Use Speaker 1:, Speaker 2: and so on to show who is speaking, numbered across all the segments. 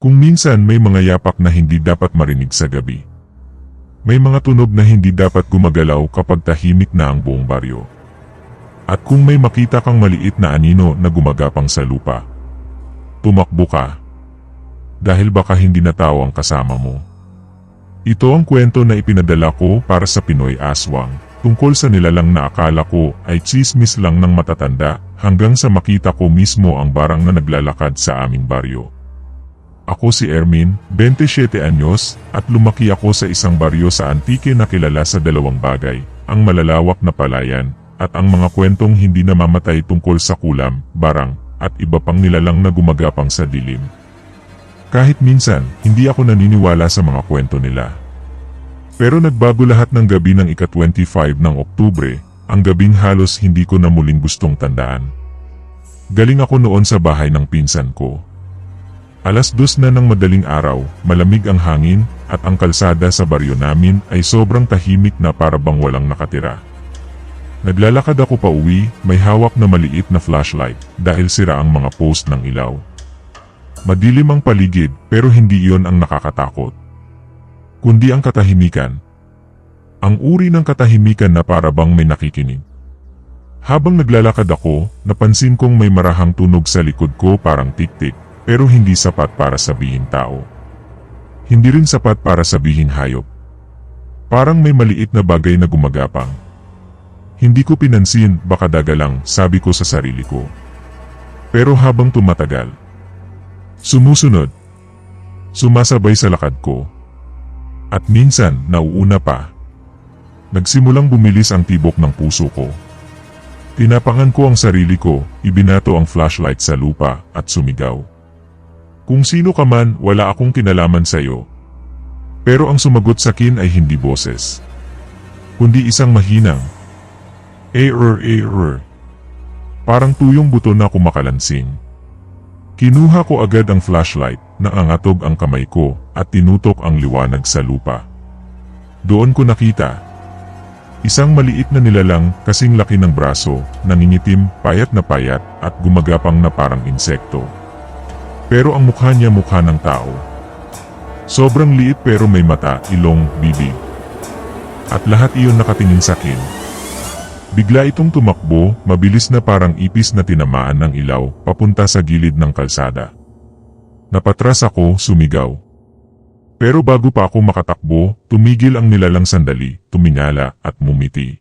Speaker 1: Kung minsan may mga yapak na hindi dapat marinig sa gabi. May mga tunog na hindi dapat gumagalaw kapag tahimik na ang buong baryo. At kung may makita kang maliit na anino na gumagapang sa lupa, tumakbo ka. Dahil baka hindi na tao ang kasama mo. Ito ang kwento na ipinadala ko para sa Pinoy Aswang, tungkol sa nilalang na akala ko ay chismis lang ng matatanda, hanggang sa makita ko mismo ang barang na naglalakad sa aming baryo. Ako si Ermin, 27 anyos, at lumaki ako sa isang baryo sa antike na kilala sa dalawang bagay, ang malalawak na palayan, at ang mga kwentong hindi namamatay tungkol sa kulam, barang, at iba pang nilalang na gumagapang sa dilim. Kahit minsan, hindi ako naniniwala sa mga kwento nila. Pero nagbago lahat ng gabi ng ika-25 ng Oktubre, ang gabing halos hindi ko na muling gustong tandaan. Galing ako noon sa bahay ng pinsan ko. Alas dos na ng madaling araw, malamig ang hangin, at ang kalsada sa baryo namin ay sobrang tahimik na para bang walang nakatira. Naglalakad ako pa uwi, may hawak na maliit na flashlight dahil sira ang mga post ng ilaw. Madilim ang paligid pero hindi iyon ang nakakatakot. Kundi ang katahimikan. Ang uri ng katahimikan na para bang may nakikinig. Habang naglalakad ako, napansin kong may marahang tunog sa likod ko parang tik-tik pero hindi sapat para sabihin tao. Hindi rin sapat para sabihin hayop. Parang may maliit na bagay na gumagapang. Hindi ko pinansin, baka daga lang, sabi ko sa sarili ko. Pero habang tumatagal, sumusunod, sumasabay sa lakad ko. At minsan, nauuna pa. Nagsimulang bumilis ang tibok ng puso ko. Tinapangan ko ang sarili ko, ibinato ang flashlight sa lupa, at sumigaw. Kung sino ka man, wala akong kinalaman sa iyo. Pero ang sumagot sa akin ay hindi boses. Kundi isang mahinang. Error, error. Parang tuyong buto na kumakalansing. Kinuha ko agad ang flashlight, naangatog ang kamay ko, at tinutok ang liwanag sa lupa. Doon ko nakita. Isang maliit na nilalang kasing laki ng braso, nangingitim, payat na payat, at gumagapang na parang insekto. Pero ang mukha niya mukha ng tao. Sobrang liit pero may mata, ilong, bibig. At lahat iyon nakatingin sa akin. Bigla itong tumakbo, mabilis na parang ipis na tinamaan ng ilaw, papunta sa gilid ng kalsada. Napatras ako, sumigaw. Pero bago pa ako makatakbo, tumigil ang nilalang sandali, tumingala, at mumiti.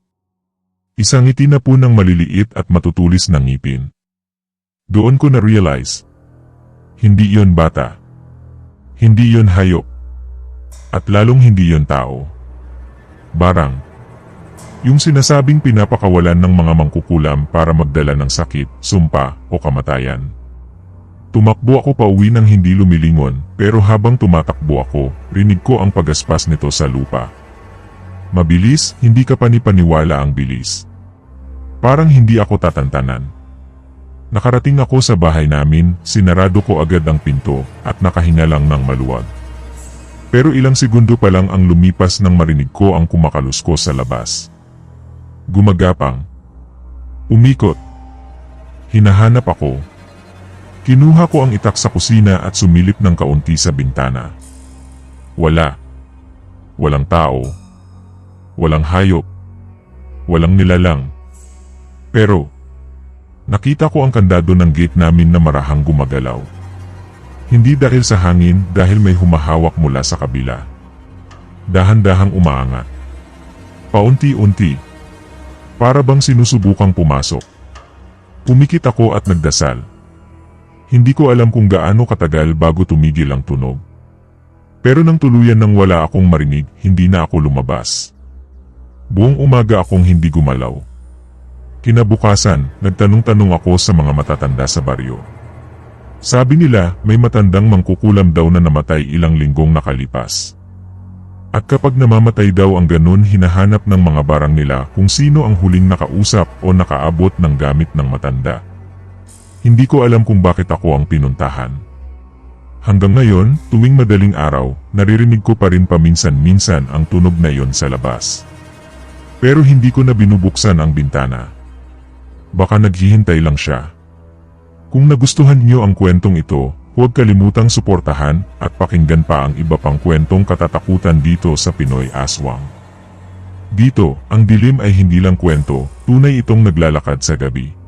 Speaker 1: Isang ngiti na po ng maliliit at matutulis ng ngipin. Doon ko na-realize, hindi yon bata. Hindi yon hayop. At lalong hindi yon tao. Barang. Yung sinasabing pinapakawalan ng mga mangkukulam para magdala ng sakit, sumpa, o kamatayan. Tumakbo ako pa uwi ng hindi lumilingon, pero habang tumatakbo ako, rinig ko ang pagaspas nito sa lupa. Mabilis, hindi ka panipaniwala ang bilis. Parang hindi ako tatantanan. Nakarating ako sa bahay namin, sinarado ko agad ang pinto, at nakahinga lang ng maluwag. Pero ilang segundo pa lang ang lumipas nang marinig ko ang kumakalusko sa labas. Gumagapang. Umikot. Hinahanap ako. Kinuha ko ang itak sa kusina at sumilip ng kaunti sa bintana. Wala. Walang tao. Walang hayop. Walang nilalang. Pero, nakita ko ang kandado ng gate namin na marahang gumagalaw. Hindi dahil sa hangin dahil may humahawak mula sa kabila. Dahan-dahang umaangat. Paunti-unti. Para bang sinusubukang pumasok. Pumikit ako at nagdasal. Hindi ko alam kung gaano katagal bago tumigil ang tunog. Pero nang tuluyan nang wala akong marinig, hindi na ako lumabas. Buong umaga akong hindi gumalaw. Kinabukasan, nagtanong-tanong ako sa mga matatanda sa baryo. Sabi nila, may matandang mangkukulam daw na namatay ilang linggong nakalipas. At kapag namamatay daw ang ganun hinahanap ng mga barang nila kung sino ang huling nakausap o nakaabot ng gamit ng matanda. Hindi ko alam kung bakit ako ang pinuntahan. Hanggang ngayon, tuwing madaling araw, naririnig ko pa rin paminsan-minsan ang tunog na yon sa labas. Pero hindi ko na binubuksan ang bintana. Baka naghihintay lang siya. Kung nagustuhan niyo ang kwentong ito, Huwag kalimutang suportahan at pakinggan pa ang iba pang kwentong katatakutan dito sa Pinoy Aswang. Dito, ang dilim ay hindi lang kwento, tunay itong naglalakad sa gabi.